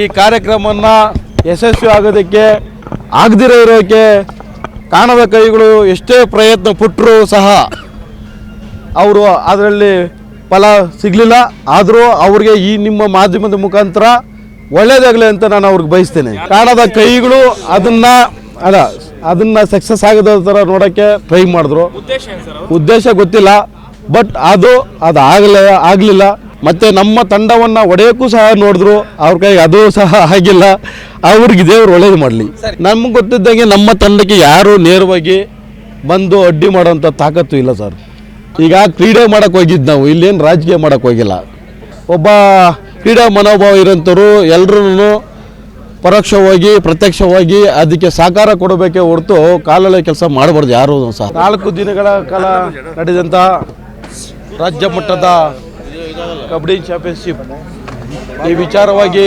ಈ ಕಾರ್ಯಕ್ರಮವನ್ನು ಯಶಸ್ವಿ ಆಗೋದಕ್ಕೆ ಆಗದಿರೋ ಇರೋಕ್ಕೆ ಕಾಣದ ಕೈಗಳು ಎಷ್ಟೇ ಪ್ರಯತ್ನ ಪಟ್ಟರೂ ಸಹ ಅವರು ಅದರಲ್ಲಿ ಫಲ ಸಿಗಲಿಲ್ಲ. ಆದರೂ ಅವ್ರಿಗೆ ಈ ನಿಮ್ಮ ಮಾಧ್ಯಮದ ಮುಖಾಂತರ ಒಳ್ಳೇದಾಗಲಿ ಅಂತ ನಾನು ಅವ್ರಿಗೆ ಬಯಸ್ತೇನೆ. ಕಾಣದ ಕೈಗಳು ಅದನ್ನ ಅಲ್ಲ ಅದನ್ನ ಸಕ್ಸಸ್ ಆಗದ ಥರ ನೋಡೋಕ್ಕೆ ಟ್ರೈ ಮಾಡಿದ್ರು. ಉದ್ದೇಶ ಗೊತ್ತಿಲ್ಲ. ಬಟ್ ಅದು ಅದು ಆಗಲೇ ಆಗಲಿಲ್ಲ. ಮತ್ತೆ ನಮ್ಮ ತಂಡವನ್ನ ಒಡೆಯೋಕ್ಕೂ ಸಹ ನೋಡಿದ್ರು. ಅವ್ರ ಕೈಗೆ ಅದು ಸಹ ಆಗಿಲ್ಲ. ಅವ್ರಿಗೆ ದೇವ್ರು ಒಳ್ಳೇದು ಮಾಡಲಿ. ನಮ್ಗೆ ಗೊತ್ತಿದ್ದಂಗೆ ನಮ್ಮ ತಂಡಕ್ಕೆ ಯಾರು ನೇರವಾಗಿ ಬಂದು ಅಡ್ಡಿ ಮಾಡೋಂಥ ತಾಕತ್ತು ಇಲ್ಲ ಸರ್. ಈಗ ಕ್ರೀಡೆ ಮಾಡೋಕೆ ಹೋಗಿದ್ದು ನಾವು. ಇಲ್ಲೇನು ರಾಜಕೀಯ ಮಾಡೋಕೆ ಹೋಗಿಲ್ಲ. ಒಬ್ಬ ಕ್ರೀಡಾ ಮನೋಭಾವ ಇರೋಂಥವ್ರು ಎಲ್ಲರೂ ಪರೋಕ್ಷವಾಗಿ ಪ್ರತ್ಯಕ್ಷವಾಗಿ ಅದಕ್ಕೆ ಸಹಕಾರ ಕೊಡಬೇಕೇ ಹೊರತು ಕಾಲಲ್ಲಿ ಕೆಲಸ ಮಾಡಬಾರ್ದು ಯಾರು ಸಹ. ನಾಲ್ಕು ದಿನಗಳ ಕಾಲ ನಡೆದಂಥ ರಾಜ್ಯ ಮಟ್ಟದ ಕಬಡ್ಡಿ ಚಾಂಪಿಯನ್ಶಿಪ್ ಈ ವಿಚಾರವಾಗಿ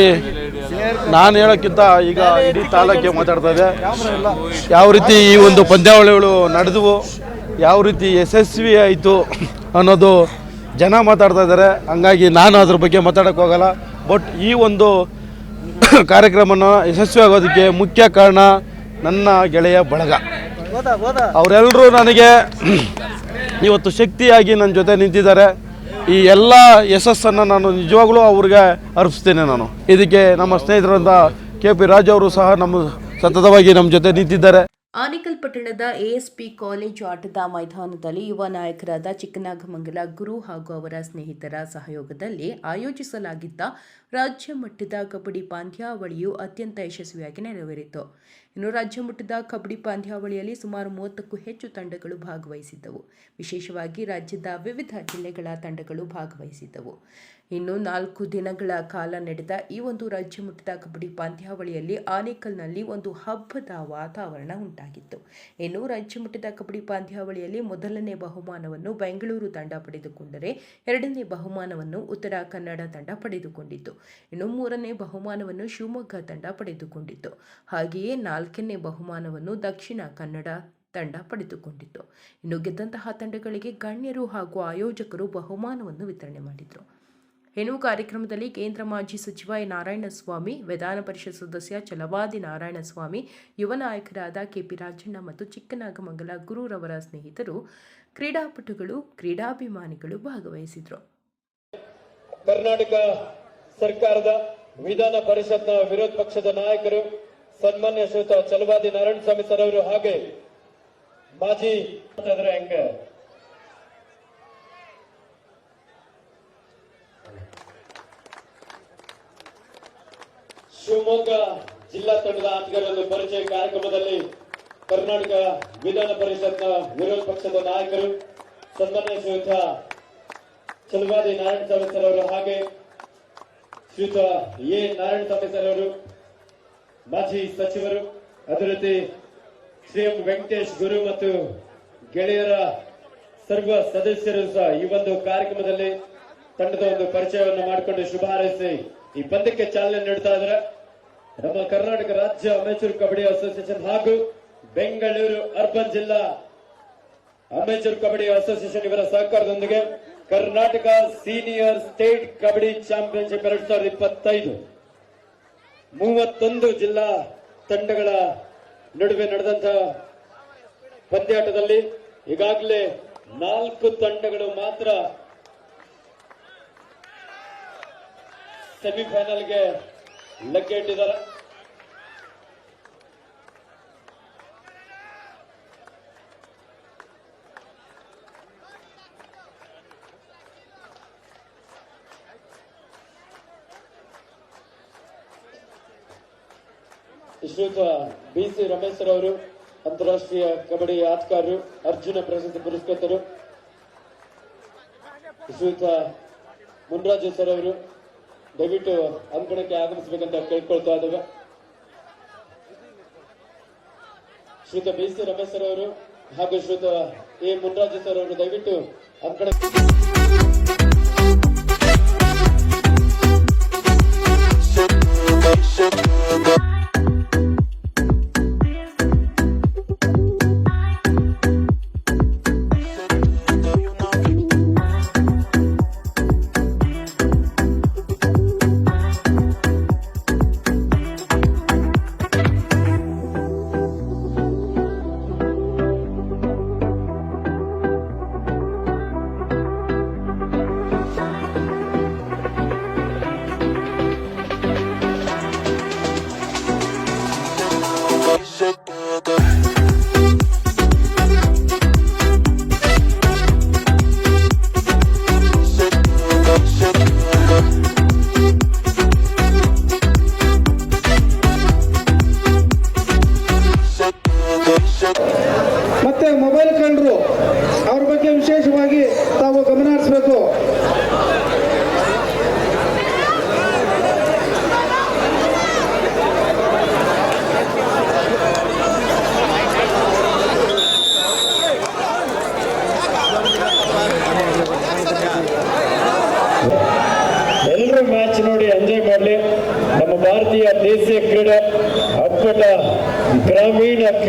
ನಾನು ಹೇಳೋಕ್ಕಿಂತ ಈಗ ಇಡೀ ತಾಲೂಕಿಗೆ ಮಾತಾಡ್ತಾ ಇದೆ ಯಾವ ರೀತಿ ಈ ಒಂದು ಪಂದ್ಯಾವಳಿಗಳು ನಡೆದವು, ಯಾವ ರೀತಿ ಯಶಸ್ವಿ ಆಯಿತು ಅನ್ನೋದು ಜನ ಮಾತಾಡ್ತಾ ಇದ್ದಾರೆ. ಹಂಗಾಗಿ ನಾನು ಅದ್ರ ಬಗ್ಗೆ ಮಾತಾಡೋಕ್ಕೆ ಹೋಗಲ್ಲ. ಬಟ್ ಈ ಒಂದು ಕಾರ್ಯಕ್ರಮನ ಯಶಸ್ವಿ ಆಗೋದಕ್ಕೆ ಮುಖ್ಯ ಕಾರಣ ನನ್ನ ಗೆಳೆಯ ಬಳಗ. ಅವರೆಲ್ಲರೂ ನನಗೆ ಇವತ್ತು ಶಕ್ತಿಯಾಗಿ ನನ್ನ ಜೊತೆ ನಿಂತಿದ್ದಾರೆ. ಈ ಎಲ್ಲ ಯಶಸ್ಸನ್ನು ನಾನು ನಿಜವಾಗ್ಲೂ ಅವ್ರಿಗೆ ಅರ್ಪಿಸ್ತೇನೆ ನಾನು. ಇದಕ್ಕೆ ನಮ್ಮ ಸ್ನೇಹಿತರಂತ ಕೆ ಪಿ ರಾಜ್ ಅವರು ಸಹ ನಮ್ಮ ಸತತವಾಗಿ ನಮ್ಮ ಜೊತೆ ನಿಂತಿದ್ದಾರೆ. ಆನೇಕಲ್ ಪಟ್ಟಣದ ಎಎಸ್ಪಿ ಕಾಲೇಜು ಆಟದ ಮೈದಾನದಲ್ಲಿ ಯುವ ನಾಯಕರಾದ ಚಿಕ್ಕನಾಗಮಂಗಲ ಗುರು ಹಾಗೂ ಅವರ ಸ್ನೇಹಿತರ ಸಹಯೋಗದಲ್ಲಿ ಆಯೋಜಿಸಲಾಗಿದ್ದ ರಾಜ್ಯ ಮಟ್ಟದ ಕಬಡ್ಡಿ ಪಂದ್ಯಾವಳಿಯು ಅತ್ಯಂತ ಯಶಸ್ವಿಯಾಗಿ ನೆರವೇರಿತು. ಇನ್ನು ರಾಜ್ಯ ಮಟ್ಟದ ಕಬಡ್ಡಿ ಪಂದ್ಯಾವಳಿಯಲ್ಲಿ ಸುಮಾರು ಮೂವತ್ತಕ್ಕೂ ಹೆಚ್ಚು ತಂಡಗಳು ಭಾಗವಹಿಸಿದ್ದವು. ವಿಶೇಷವಾಗಿ ರಾಜ್ಯದ ವಿವಿಧ ಜಿಲ್ಲೆಗಳ ತಂಡಗಳು ಭಾಗವಹಿಸಿದ್ದವು. ಇನ್ನು ನಾಲ್ಕು ದಿನಗಳ ಕಾಲ ನಡೆದ ಈ ಒಂದು ರಾಜ್ಯ ಮಟ್ಟದ ಕಬಡ್ಡಿ ಪಂದ್ಯಾವಳಿಯಲ್ಲಿ ಆನೇಕಲ್ನಲ್ಲಿ ಒಂದು ಹಬ್ಬದ ವಾತಾವರಣ ಉಂಟಾಗಿತ್ತು. ಇನ್ನು ರಾಜ್ಯ ಮಟ್ಟದ ಕಬಡ್ಡಿ ಪಂದ್ಯಾವಳಿಯಲ್ಲಿ ಮೊದಲನೇ ಬಹುಮಾನವನ್ನು ಬೆಂಗಳೂರು ತಂಡ ಪಡೆದುಕೊಂಡರೆ ಎರಡನೇ ಬಹುಮಾನವನ್ನು ಉತ್ತರ ಕನ್ನಡ ತಂಡ ಪಡೆದುಕೊಂಡಿತ್ತು. ಇನ್ನು ಮೂರನೇ ಬಹುಮಾನವನ್ನು ಶಿವಮೊಗ್ಗ ತಂಡ ಪಡೆದುಕೊಂಡಿತ್ತು. ಹಾಗೆಯೇ ನಾಲ್ಕನೇ ಬಹುಮಾನವನ್ನು ದಕ್ಷಿಣ ಕನ್ನಡ ತಂಡ ಪಡೆದುಕೊಂಡಿತ್ತು. ಇನ್ನು ಗೆದ್ದಂತಹ ತಂಡಗಳಿಗೆ ಗಣ್ಯರು ಹಾಗೂ ಆಯೋಜಕರು ಬಹುಮಾನವನ್ನು ವಿತರಣೆ ಮಾಡಿದರು. ಇನ್ನು ಕಾರ್ಯಕ್ರಮದಲ್ಲಿ ಕೇಂದ್ರ ಮಾಜಿ ಸಚಿವ ಎ. ನಾರಾಯಣಸ್ವಾಮಿ, ವಿಧಾನ ಪರಿಷತ್ ಸದಸ್ಯ ಚಲವಾದಿ ನಾರಾಯಣಸ್ವಾಮಿ, ಯುವ ನಾಯಕರಾದ ಕೆಪಿ ರಾಜಣ್ಣ ಮತ್ತು ಚಿಕ್ಕನಾಗಮಂಗಲ ಗುರುರವರ ಸ್ನೇಹಿತರು ಕ್ರೀಡಾಪಟುಗಳು, ಕ್ರೀಡಾಭಿಮಾನಿಗಳು ಭಾಗವಹಿಸಿದರು. ಕರ್ನಾಟಕ ಸರ್ಕಾರದ ವಿಧಾನ ಪರಿಷತ್ನ ವಿರೋಧ ಪಕ್ಷದ ನಾಯಕರು, ಸನ್ಮಾನ್ಯ ಶ್ರೀತ ಚಲವಾದಿ ನಾರಾಯಣ ಸ್ವಾಮಿ ಸರ್ ಅವರು ಹಾಗೆ ಮಾಜಿ ಹೆಂಗ ಶಿವಮೊಗ್ಗ ಜಿಲ್ಲಾ ತಂಡದ ಆಟಗಾರರ ಪರಿಚಯ ಕಾರ್ಯಕ್ರಮದಲ್ಲಿ ಕರ್ನಾಟಕ ವಿಧಾನ ಪರಿಷತ್ನ ವಿರೋಧ ಪಕ್ಷದ ನಾಯಕರು, ಸನ್ಮಾನ್ಯ ಶ್ರೀಯುತ ಚಲವಾದಿ ನಾರಾಯಣಸ್ವಾಮಿ ಸರ್ ಅವರು ಹಾಗೆ ಶ್ರೀಯುತ ಎ ನಾರಾಯಣಸ್ವಾಮಿ ಸರ್ ಅವರು, ಮಾಜಿ ಸಚಿವರು ರೀತಿ ಶ್ರೀ ಎಂ ವೆಂಕಟೇಶ್ ಗುರು ಮತ್ತು ಗೆಳೆಯರ ಸರ್ವ ಸದಸ್ಯರು ಸಹ ಈ ಒಂದು ಕಾರ್ಯಕ್ರಮದಲ್ಲಿ ತಂಡದ ಒಂದು ಪರಿಚಯವನ್ನು ಮಾಡಿಕೊಂಡು ಶುಭ ಹಾರೈಸಿ ಈ ಪಂದ್ಯಕ್ಕೆ ಚಾಲನೆ ನೀಡ್ತಾ ಇದ್ದಾರೆ. ನಮ್ಮ ಕರ್ನಾಟಕ ರಾಜ್ಯ ಅಮೆಚೂರ್ ಕಬಡ್ಡಿ ಅಸೋಸಿಯೇಷನ್ ಹಾಗೂ ಬೆಂಗಳೂರು ಅರ್ಬನ್ ಜಿಲ್ಲಾ ಅಮೆಚೂರ್ ಕಬಡ್ಡಿ ಅಸೋಸಿಯೇಷನ್ ಇವರ ಸಹಕಾರದೊಂದಿಗೆ Karnataka senior state kabaddi championship ಎರಡ್ ಸಾವಿರದ ಇಪ್ಪತ್ತೈದು ಮೂವತ್ತೊಂದು ಜಿಲ್ಲಾ ತಂಡಗಳ ನಡುವೆ ನಡೆದಂತಹ ಪಂದ್ಯಾಟದಲ್ಲಿ ಈಗಾಗಲೇ ನಾಲ್ಕು ತಂಡಗಳು ಮಾತ್ರ ಸೆಮಿಫೈನಲ್ಗೆ ಲಗ್ಗೆ ಇಟ್ಟಿದ್ದಾರೆ. ಶ್ರೀಯುತ ಬಿ ಸಿ ರಮೇಶ್ ಅವರು, ಅಂತಾರಾಷ್ಟ್ರೀಯ ಕಬಡ್ಡಿ ಆಟಗಾರರು, ಅರ್ಜುನ ಪ್ರಶಸ್ತಿ ಪುರಸ್ಕೃತರು. ಶ್ರೀಯುತ ಮುನ್ರಾಜು ಸರ್ ಅವರು ದಯವಿಟ್ಟು ಅಂಕಣಕ್ಕೆ ಆಗಮಿಸಬೇಕಂತ ಕೇಳ್ಕೊಳ್ತಾ ಇದ್ದೇವೆ. ಶ್ರೀತ ಬಿ ಸಿ ರಮೇಶ್ ಸರ್ ಅವರು ಹಾಗೂ ಶ್ರೀತ ಎ ಮುನ್ರಾಜು ಸರ್ ಅವರು ದಯವಿಟ್ಟು ಅಂಕಣ Marina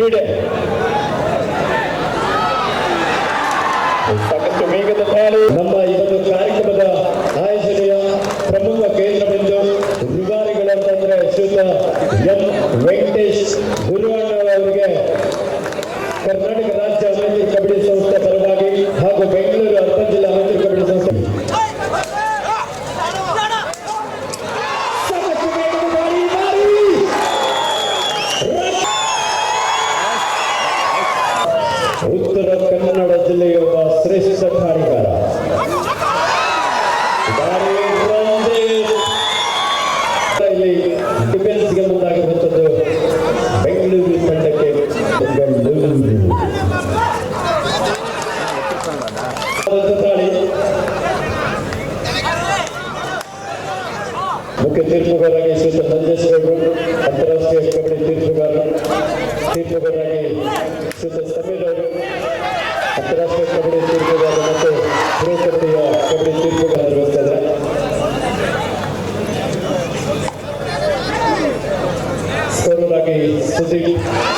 ಉತ್ತರ ಕನ್ನಡ ಜಿಲ್ಲೆಯ ಒಬ್ಬ ಶ್ರೇಷ್ಠ ಕಾರಿಗಾರ Ok, Rodrigo.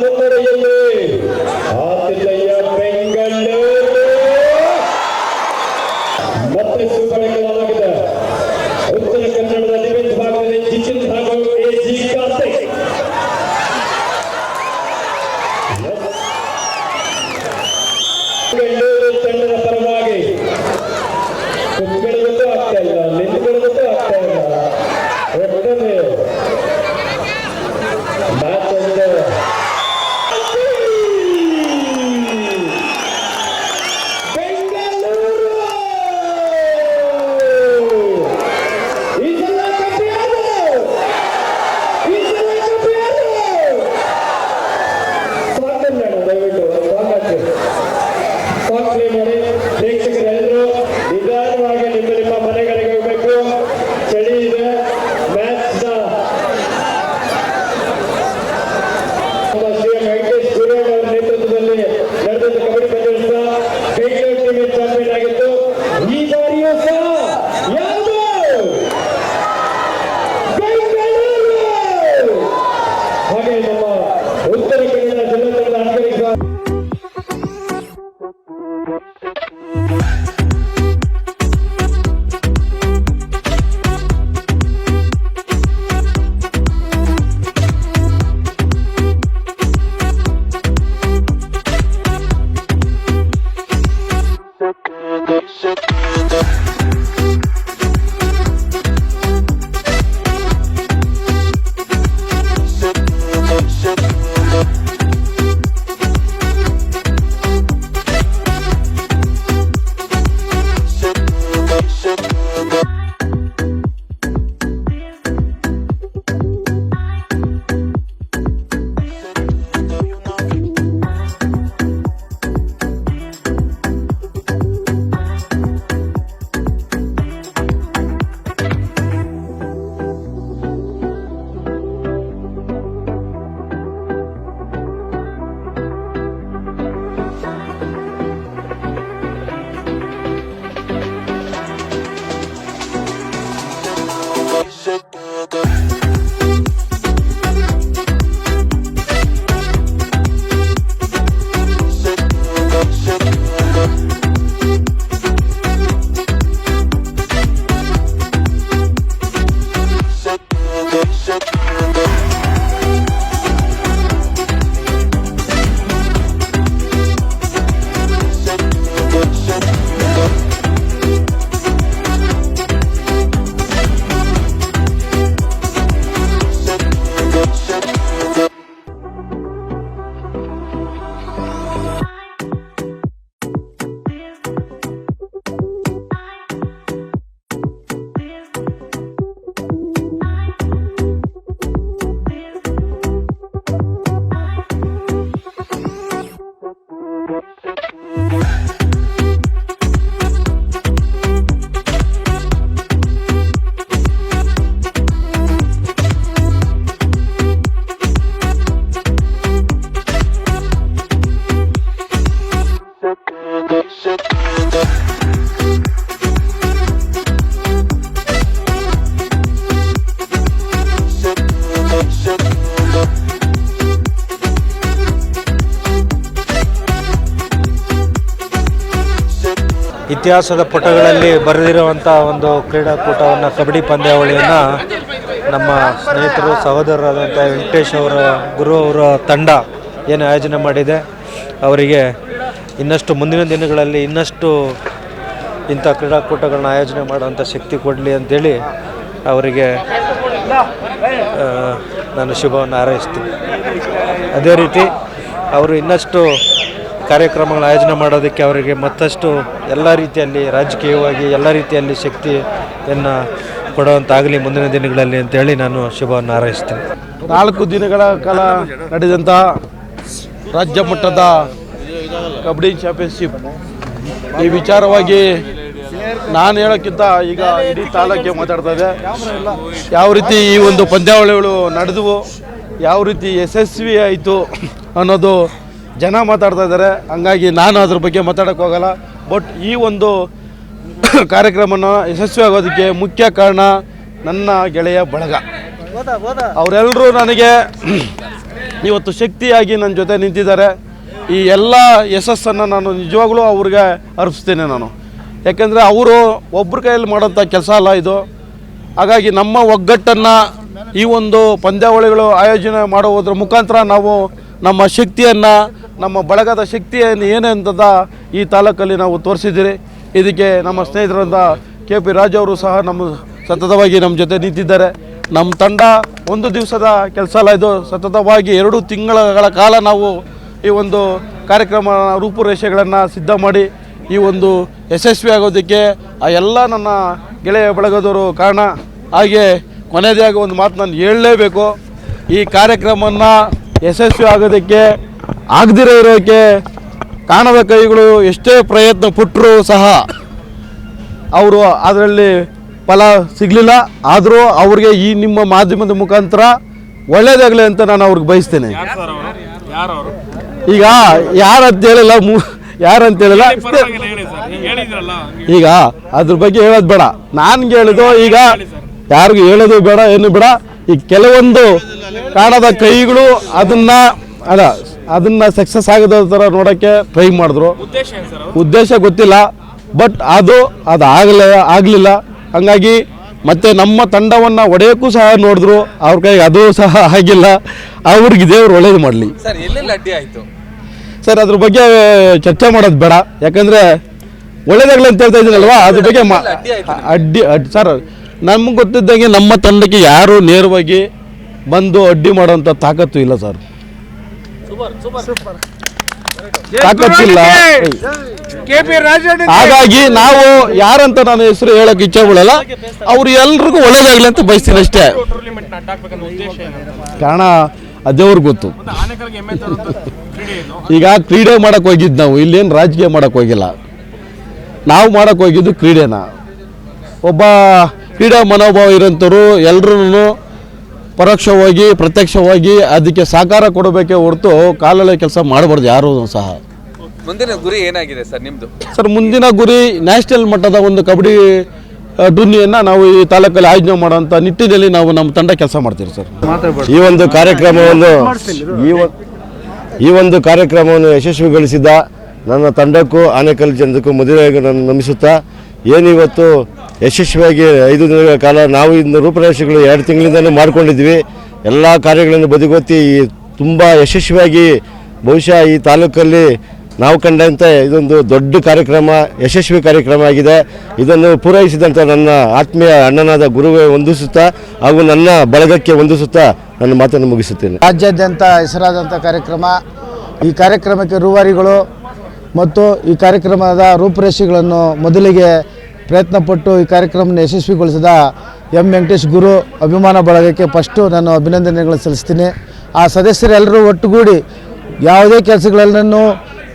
ಮುನ್ನಡೆಯಲ್ಲಿ. ಆತಿಥ್ಯ ಇತಿಹಾಸದ ಪುಟಗಳಲ್ಲಿ ಬರೆದಿರುವಂಥ ಒಂದು ಕ್ರೀಡಾಕೂಟವನ್ನು ಕಬಡ್ಡಿ ಪಂದ್ಯಾವಳಿಯನ್ನು ನಮ್ಮ ಸ್ನೇಹಿತರು, ಸಹೋದರರಾದಂಥ ವೆಂಕಟೇಶ್ ಅವರ ಗುರು ಅವರ ತಂಡ ಏನು ಆಯೋಜನೆ ಮಾಡಿದೆ. ಅವರಿಗೆ ಇನ್ನಷ್ಟು ಮುಂದಿನ ದಿನಗಳಲ್ಲಿ ಇನ್ನಷ್ಟು ಇಂಥ ಕ್ರೀಡಾಕೂಟಗಳನ್ನ ಆಯೋಜನೆ ಮಾಡುವಂಥ ಶಕ್ತಿ ಕೊಡಲಿ ಅಂತೇಳಿ ಅವರಿಗೆ ನಾನು ಶುಭವನ್ನು ಹಾರೈಸ್ತೀನಿ. ಅದೇ ರೀತಿ ಅವರು ಇನ್ನಷ್ಟು ಕಾರ್ಯಕ್ರಮಗಳ ಆಯೋಜನೆ ಮಾಡೋದಕ್ಕೆ ಅವರಿಗೆ ಮತ್ತಷ್ಟು ಎಲ್ಲ ರೀತಿಯಲ್ಲಿ ರಾಜಕೀಯವಾಗಿ ಎಲ್ಲ ರೀತಿಯಲ್ಲಿ ಶಕ್ತಿಯನ್ನು ಕೊಡುವಂತಾಗಲಿ ಮುಂದಿನ ದಿನಗಳಲ್ಲಿ ಅಂತೇಳಿ ನಾನು ಶುಭವನ್ನು ಹಾರೈಸ್ತೀನಿ. ನಾಲ್ಕು ದಿನಗಳ ಕಾಲ ನಡೆದಂತಹ ರಾಜ್ಯ ಮಟ್ಟದ ಕಬಡ್ಡಿ ಚಾಂಪಿಯನ್ಶಿಪ್ ಈ ವಿಚಾರವಾಗಿ ನಾನು ಹೇಳೋಕ್ಕಿಂತ ಈಗ ಇಡೀ ತಾಲೂಕಿಗೆ ಮಾತಾಡ್ತಾ ಯಾವ ರೀತಿ ಈ ಒಂದು ಪಂದ್ಯಾವಳಿಗಳು ನಡೆದವು, ಯಾವ ರೀತಿ ಯಶಸ್ವಿ ಆಯಿತು ಅನ್ನೋದು ಜನ ಮಾತಾಡ್ತಾ ಇದ್ದಾರೆ. ಹಂಗಾಗಿ ನಾನು ಅದ್ರ ಬಗ್ಗೆ ಮಾತಾಡೋಕ್ಕೆ ಹೋಗಲ್ಲ. ಬಟ್ ಈ ಒಂದು ಕಾರ್ಯಕ್ರಮನ ಯಶಸ್ವಿ ಆಗೋದಕ್ಕೆ ಮುಖ್ಯ ಕಾರಣ ನನ್ನ ಗೆಳೆಯ ಬಳಗ. ಅವರೆಲ್ಲರೂ ನನಗೆ ಇವತ್ತು ಶಕ್ತಿಯಾಗಿ ನನ್ನ ಜೊತೆ ನಿಂತಿದ್ದಾರೆ. ಈ ಎಲ್ಲ ಯಶಸ್ಸನ್ನು ನಾನು ನಿಜವಾಗ್ಲೂ ಅವ್ರಿಗೆ ಅರ್ಪಿಸ್ತೇನೆ ನಾನು. ಯಾಕೆಂದರೆ ಅವರು ಒಬ್ಬರ ಕೈಯಲ್ಲಿ ಮಾಡೋಂಥ ಕೆಲಸ ಅಲ್ಲ ಇದು. ಹಾಗಾಗಿ ನಮ್ಮ ಒಗ್ಗಟ್ಟನ್ನು ಈ ಒಂದು ಪಂದ್ಯಾವಳಿಗಳು ಆಯೋಜನೆ ಮಾಡುವುದರ ಮುಖಾಂತರ ನಾವು ನಮ್ಮ ಶಕ್ತಿಯನ್ನು ನಮ್ಮ ಬಳಗದ ಶಕ್ತಿಯನ್ನು ಏನೇ ಅಂತದ ಈ ತಾಲೂಕಲ್ಲಿ ನಾವು ತೋರಿಸಿದ್ದೀರಿ. ಇದಕ್ಕೆ ನಮ್ಮ ಸ್ನೇಹಿತರಾದ ಕೆ ಪಿ ರಾಜು ಅವರು ಸಹ ನಮ್ಮ ಸತತವಾಗಿ ನಮ್ಮ ಜೊತೆ ನಿಂತಿದ್ದಾರೆ. ನಮ್ಮ ತಂಡ ಒಂದು ದಿವಸದ ಕೆಲಸ ಅಲ್ಲ, ಇದು ಸತತವಾಗಿ ಎರಡು ತಿಂಗಳ ಕಾಲ ನಾವು ಈ ಒಂದು ಕಾರ್ಯಕ್ರಮ ರೂಪುರೇಷೆಗಳನ್ನು ಸಿದ್ಧ ಮಾಡಿ ಈ ಒಂದು ಯಶಸ್ವಿ ಆಗೋದಕ್ಕೆ ಆ ಎಲ್ಲ ನನ್ನ ಗೆಳೆಯ ಬಳಗದವರು ಕಾರಣ. ಹಾಗೆ ಕೊನೆಯದಾಗಿ ಒಂದು ಮಾತು ನಾನು ಹೇಳಲೇಬೇಕು. ಈ ಕಾರ್ಯಕ್ರಮವನ್ನು ಯಶಸ್ವಿ ಆಗೋದಕ್ಕೆ ಆಗದಿರೋ ಇರೋಕೆ ಕಾಣದ ಕೈಗಳು ಎಷ್ಟೇ ಪ್ರಯತ್ನ ಪಟ್ಟರೂ ಸಹ ಅವರು ಅದರಲ್ಲಿ ಫಲ ಸಿಗಲಿಲ್ಲ. ಆದರೂ ಅವ್ರಿಗೆ ಈ ನಿಮ್ಮ ಮಾಧ್ಯಮದ ಮುಖಾಂತರ ಒಳ್ಳೇದಾಗಲಿ ಅಂತ ನಾನು ಅವ್ರಿಗೆ ಬಯಸ್ತೇನೆ. ಈಗ ಯಾರಂತ ಹೇಳಿಲ್ಲ ಮು ಯಾರಂತ ಹೇಳಿಲ್ಲ. ಈಗ ಅದ್ರ ಬಗ್ಗೆ ಹೇಳೋದು ಬೇಡ. ನಾನು ಹೇಳಿದ್ದು ಈಗ ಯಾರಿಗೂ ಹೇಳೋದು ಬೇಡ ಏನು ಬೇಡ. ಈ ಕೆಲವೊಂದು ಕಾಣದ ಕೈಗಳು ಅದನ್ನ ಅಲ್ಲ ಅದನ್ನ ಸಕ್ಸಸ್ ಆಗದ ಥರ ನೋಡೋಕ್ಕೆ ಟ್ರೈ ಮಾಡಿದ್ರು. ಉದ್ದೇಶ ಗೊತ್ತಿಲ್ಲ ಬಟ್ ಅದು ಅದು ಆಗಲ ಆಗಲಿಲ್ಲ. ಹಂಗಾಗಿ ಮತ್ತೆ ನಮ್ಮ ತಂಡವನ್ನು ಒಡೆಯೋಕ್ಕೂ ಸಹ ನೋಡಿದ್ರು ಅವ್ರ ಕೈಗೆ ಅದು ಸಹ ಆಗಿಲ್ಲ. ಅವ್ರಿಗೆ ದೇವ್ರು ಒಳ್ಳೇದು ಮಾಡಲಿ. ಸರ್ ಎಲ್ಲೆಲ್ಲಿ ಅಡ್ಡಿ ಆಯ್ತು? ಸರ್ ಅದ್ರ ಬಗ್ಗೆ ಚರ್ಚೆ ಮಾಡೋದು ಬೇಡ. ಯಾಕಂದ್ರೆ ಒಳ್ಳೇದಾಗಲಿ ಅಂತ ಹೇಳ್ತಾ ಇದ್ದೀನಲ್ವಾ? ಅದ್ರ ಬಗ್ಗೆ ಮಾ- ಅಡ್ಡಿ ಅಡ್ಡಿ ಸರ್ ನಮ್ಗೆ ಗೊತ್ತಿದ್ದಂಗೆ ನಮ್ಮ ತಂಡಕ್ಕೆ ಯಾರು ನೇರವಾಗಿ ಬಂದು ಅಡ್ಡಿ ಮಾಡೋಂಥ ತಾಕತ್ತು ಇಲ್ಲ ಸರ್. ತಾಕತ್ತಿಲ್ಲ ಹಾಗಾಗಿ ನಾವು ಯಾರಂತ ನಾನು ಹೆಸರು ಹೇಳಕ್ ಇಚ್ಛೆ ಬಿಡಲ್ಲ ಅವ್ರು ಎಲ್ರಿಗೂ ಒಳ್ಳೇದಾಗ್ಲಿ ಅಂತ ಬಯಸ್ತೀನಿ ಅಷ್ಟೇ. ಕಾರಣ ಅದೇವ್ರಿಗೆ ಗೊತ್ತು. ಈಗ ಕ್ರೀಡೆ ಮಾಡಕ್ ಹೋಗಿದ್ದು ನಾವು. ಇಲ್ಲೇನು ರಾಜಕೀಯ ಮಾಡಕ್ ಹೋಗಿಲ್ಲ. ನಾವು ಮಾಡಕ್ ಹೋಗಿದ್ದು ಕ್ರೀಡೆನ? ಒಬ್ಬ ಕ್ರೀಡಾ ಮನೋಭಾವ ಇರೋಂಥವ್ರು ಎಲ್ರೂ ಪರೋಕ್ಷವಾಗಿ ಪ್ರತ್ಯಕ್ಷವಾಗಿ ಅದಕ್ಕೆ ಸಹಕಾರ ಕೊಡಬೇಕೇ ಹೊರತು ಕಾಲಲ್ಲಿ ಕೆಲಸ ಮಾಡಬಾರ್ದು ಯಾರೂ ಸಹ. ಮುಂದಿನ ಗುರಿ ಏನಾಗಿದೆ ಸರ್ ನಿಮ್ದು? ಸರ್ ಮುಂದಿನ ಗುರಿ ನ್ಯಾಷನಲ್ ಮಟ್ಟದ ಒಂದು ಕಬಡ್ಡಿ ಟೂರ್ನಿಯನ್ನು ನಾವು ಈ ತಾಲೂಕಲ್ಲಿ ಆಯೋಜನೆ ಮಾಡುವಂಥ ನಿಟ್ಟಿನಲ್ಲಿ ನಾವು ನಮ್ಮ ತಂಡ ಕೆಲಸ ಮಾಡ್ತೀವಿ ಸರ್. ಈ ಒಂದು ಕಾರ್ಯಕ್ರಮವನ್ನು ಈ ಈ ಒಂದು ಕಾರ್ಯಕ್ರಮವನ್ನು ಯಶಸ್ವಿಗೊಳಿಸಿದ ನನ್ನ ತಂಡಕ್ಕೂ ಆನೇಕಲ್ ಜನಕ್ಕೂ ಮದುವೆಯಾಗಿ ನಾನು ನಮಿಸುತ್ತಾ ಏನಿವತ್ತು ಯಶಸ್ವಿಯಾಗಿ ಐದು ದಿನಗಳ ಕಾಲ ನಾವು ಇನ್ನು ರೂಪರೇಷೆಗಳು ಎರಡು ತಿಂಗಳಿಂದಲೂ ಮಾಡಿಕೊಂಡಿದ್ವಿ ಎಲ್ಲ ಕಾರ್ಯಗಳನ್ನು ಬದಿಗೊತ್ತಿ ತುಂಬ ಯಶಸ್ವಿಯಾಗಿ ಬಹುಶಃ ಈ ತಾಲೂಕಲ್ಲಿ ನಾವು ಕಂಡಂತೆ ಇದೊಂದು ದೊಡ್ಡ ಕಾರ್ಯಕ್ರಮ, ಯಶಸ್ವಿ ಕಾರ್ಯಕ್ರಮ ಆಗಿದೆ. ಇದನ್ನು ಪೂರೈಸಿದಂಥ ನನ್ನ ಆತ್ಮೀಯ ಅಣ್ಣನಾದ ಗುರುವೆ ಹೊಂದಿಸುತ್ತಾ ಹಾಗೂ ನನ್ನ ಬಳಗಕ್ಕೆ ವಂದಿಸುತ್ತಾ ನನ್ನ ಮಾತನ್ನು ಮುಗಿಸುತ್ತೇನೆ. ರಾಜ್ಯಾದ್ಯಂತ ಹೆಸರಾದಂಥ ಕಾರ್ಯಕ್ರಮ, ಈ ಕಾರ್ಯಕ್ರಮಕ್ಕೆ ರೂವಾರಿಗಳು ಮತ್ತು ಈ ಕಾರ್ಯಕ್ರಮದ ರೂಪುರೇಷೆಗಳನ್ನು ಮೊದಲಿಗೆ ಪ್ರಯತ್ನಪಟ್ಟು ಈ ಕಾರ್ಯಕ್ರಮವನ್ನು ಯಶಸ್ವಿಗೊಳಿಸಿದ ಎಂ ವೆಂಕಟೇಶ್ ಗುರು, ಅಭಿಮಾನ ಬಳಗಕ್ಕೆ ಫಸ್ಟು ನಾನು ಅಭಿನಂದನೆಗಳನ್ನು ಸಲ್ಲಿಸ್ತೀನಿ. ಆ ಸದಸ್ಯರೆಲ್ಲರೂ ಒಟ್ಟುಗೂಡಿ ಯಾವುದೇ ಕೆಲಸಗಳನ್ನು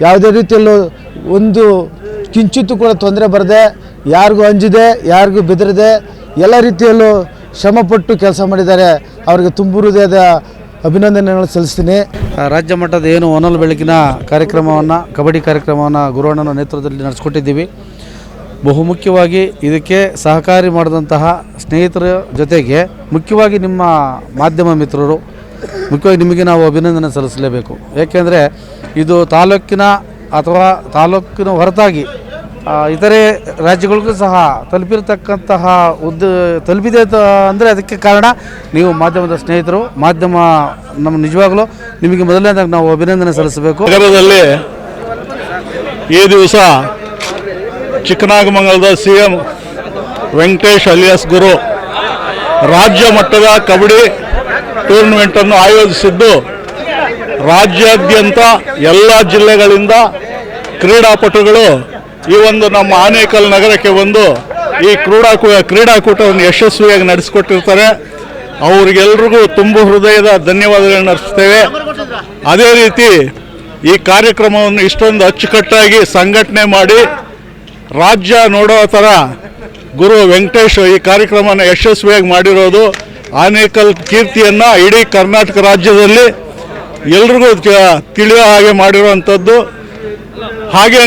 ಯಾವುದೇ ರೀತಿಯಲ್ಲೂ ಒಂದು ಕಿಂಚಿತ್ತು ಕೂಡ ತೊಂದರೆ ಬರದೆ, ಯಾರಿಗೂ ಅಂಜಿದೆ, ಯಾರಿಗೂ ಬೆದರದೆ, ಎಲ್ಲ ರೀತಿಯಲ್ಲೂ ಶ್ರಮಪಟ್ಟು ಕೆಲಸ ಮಾಡಿದ್ದಾರೆ. ಅವರಿಗೆ ತುಂಬು ಹೃದಯದ ಅಭಿನಂದನೆಗಳನ್ನು ಸಲ್ಲಿಸ್ತೀನಿ. ರಾಜ್ಯ ಮಟ್ಟದ ಏನು ಒನಲ್ ಬೆಳಕಿನ ಕಾರ್ಯಕ್ರಮವನ್ನು, ಕಬಡ್ಡಿ ಕಾರ್ಯಕ್ರಮವನ್ನು ಗುರುವಣ್ಣನ ನೇತೃತ್ವದಲ್ಲಿ ನಡೆಸ್ಕೊಟ್ಟಿದ್ದೀವಿ. ಬಹುಮುಖ್ಯವಾಗಿ ಇದಕ್ಕೆ ಸಹಕಾರಿ ಮಾಡಿದಂತಹ ಸ್ನೇಹಿತರ ಜೊತೆಗೆ ಮುಖ್ಯವಾಗಿ ನಿಮ್ಮ ಮಾಧ್ಯಮ ಮಿತ್ರರು, ಮುಖ್ಯವಾಗಿ ನಿಮಗೆ ನಾವು ಅಭಿನಂದನೆ ಸಲ್ಲಿಸಲೇಬೇಕು. ಏಕೆಂದರೆ ಇದು ತಾಲೂಕಿನ ಅಥವಾ ತಾಲೂಕಿನ ಹೊರತಾಗಿ ಇತರೆ ರಾಜ್ಯಗಳಿಗೂ ಸಹ ತಲುಪಿರತಕ್ಕಂತಹ ಉದ್ದ, ತಲುಪಿದೆ ಅಂದರೆ ಅದಕ್ಕೆ ಕಾರಣ ನೀವು ಮಾಧ್ಯಮದ ಸ್ನೇಹಿತರು, ಮಾಧ್ಯಮ ನಮ್ಮ ನಿಜವಾಗಲೂ ನಿಮಗೆ ಮೊದಲನೇದಾಗಿ ನಾವು ಅಭಿನಂದನೆ ಸಲ್ಲಿಸಬೇಕು. ನಗರದಲ್ಲಿ ಈ ದಿವಸ ಚಿಕ್ಕನಾಗಮಂಗಲದ C M Venkatesh alias Guru ರಾಜ್ಯ ಮಟ್ಟದ ಕಬಡ್ಡಿ ಟೂರ್ನಮೆಂಟನ್ನು ಆಯೋಜಿಸಿದ್ದು ರಾಜ್ಯಾದ್ಯಂತ ಎಲ್ಲ ಜಿಲ್ಲೆಗಳಿಂದ ಕ್ರೀಡಾಪಟುಗಳು ಈ ಒಂದು ನಮ್ಮ ಆನೇಕಲ್ ನಗರಕ್ಕೆ ಬಂದು ಈ ಕ್ರೀಡಾ ಕ್ರೀಡಾಕೂಟವನ್ನು ಯಶಸ್ವಿಯಾಗಿ ನಡೆಸಿಕೊಟ್ಟಿರ್ತಾರೆ. ಅವರಿಗೆಲ್ರಿಗೂ ತುಂಬ ಹೃದಯದ ಧನ್ಯವಾದಗಳನ್ನು ಅರ್ಪಿಸ್ತೇವೆ. ಅದೇ ರೀತಿ ಈ ಕಾರ್ಯಕ್ರಮವನ್ನು ಇಷ್ಟೊಂದು ಅಚ್ಚುಕಟ್ಟಾಗಿ ಸಂಘಟನೆ ಮಾಡಿ ರಾಜ್ಯ ನೋಡೋ ಥರ ಗುರು ವೆಂಕಟೇಶ್ ಈ ಕಾರ್ಯಕ್ರಮನ ಯಶಸ್ವಿಯಾಗಿ ಮಾಡಿರೋದು ಆನೇಕಲ್ ಕೀರ್ತಿಯನ್ನು ಇಡೀ ಕರ್ನಾಟಕ ರಾಜ್ಯದಲ್ಲಿ ಎಲ್ರಿಗೂ ತಿಳಿಯೋ ಹಾಗೆ ಮಾಡಿರುವಂಥದ್ದು. ಹಾಗೇ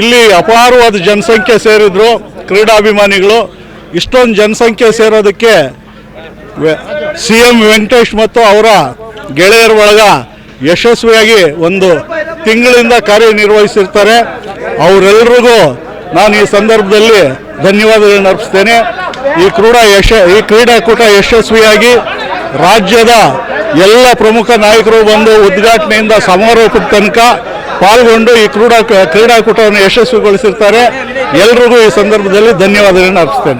ಇಲ್ಲಿ ಅಪಾರವಾದ ಜನಸಂಖ್ಯೆ ಸೇರಿದ್ರು, ಕ್ರೀಡಾಭಿಮಾನಿಗಳು. ಇಷ್ಟೊಂದು ಜನಸಂಖ್ಯೆ ಸೇರೋದಕ್ಕೆ ಸಿ ಎಂ ವೆಂಕಟೇಶ್ ಮತ್ತು ಅವರ ಗೆಳೆಯರ ಒಳಗ ಯಶಸ್ವಿಯಾಗಿ ಒಂದು ತಿಂಗಳಿಂದ ಕಾರ್ಯನಿರ್ವಹಿಸಿರ್ತಾರೆ. ಅವರೆಲ್ಲರಿಗೂ ನಾನು ಈ ಸಂದರ್ಭದಲ್ಲಿ ಧನ್ಯವಾದಗಳನ್ನು ಅರ್ಪಿಸ್ತೇನೆ. ಈ ಕ್ರೀಡಾ ಯಶ, ಈ ಕ್ರೀಡಾಕೂಟ ಯಶಸ್ವಿಯಾಗಿ ರಾಜ್ಯದ ಎಲ್ಲ ಪ್ರಮುಖ ನಾಯಕರು ಬಂದು ಉದ್ಘಾಟನೆಯಿಂದ ಸಮಾರೋಪದ ತನಕ ಪಾಲ್ಗೊಂಡು ಈ ಕ್ರೀಡಾ, ಕ್ರೀಡಾಕೂಟವನ್ನು ಯಶಸ್ವಿಗೊಳಿಸಿರ್ತಾರೆ. ಎಲ್ರಿಗೂ ಈ ಸಂದರ್ಭದಲ್ಲಿ ಧನ್ಯವಾದಗಳನ್ನು ಅರ್ಪಿಸ್ತೇನೆ.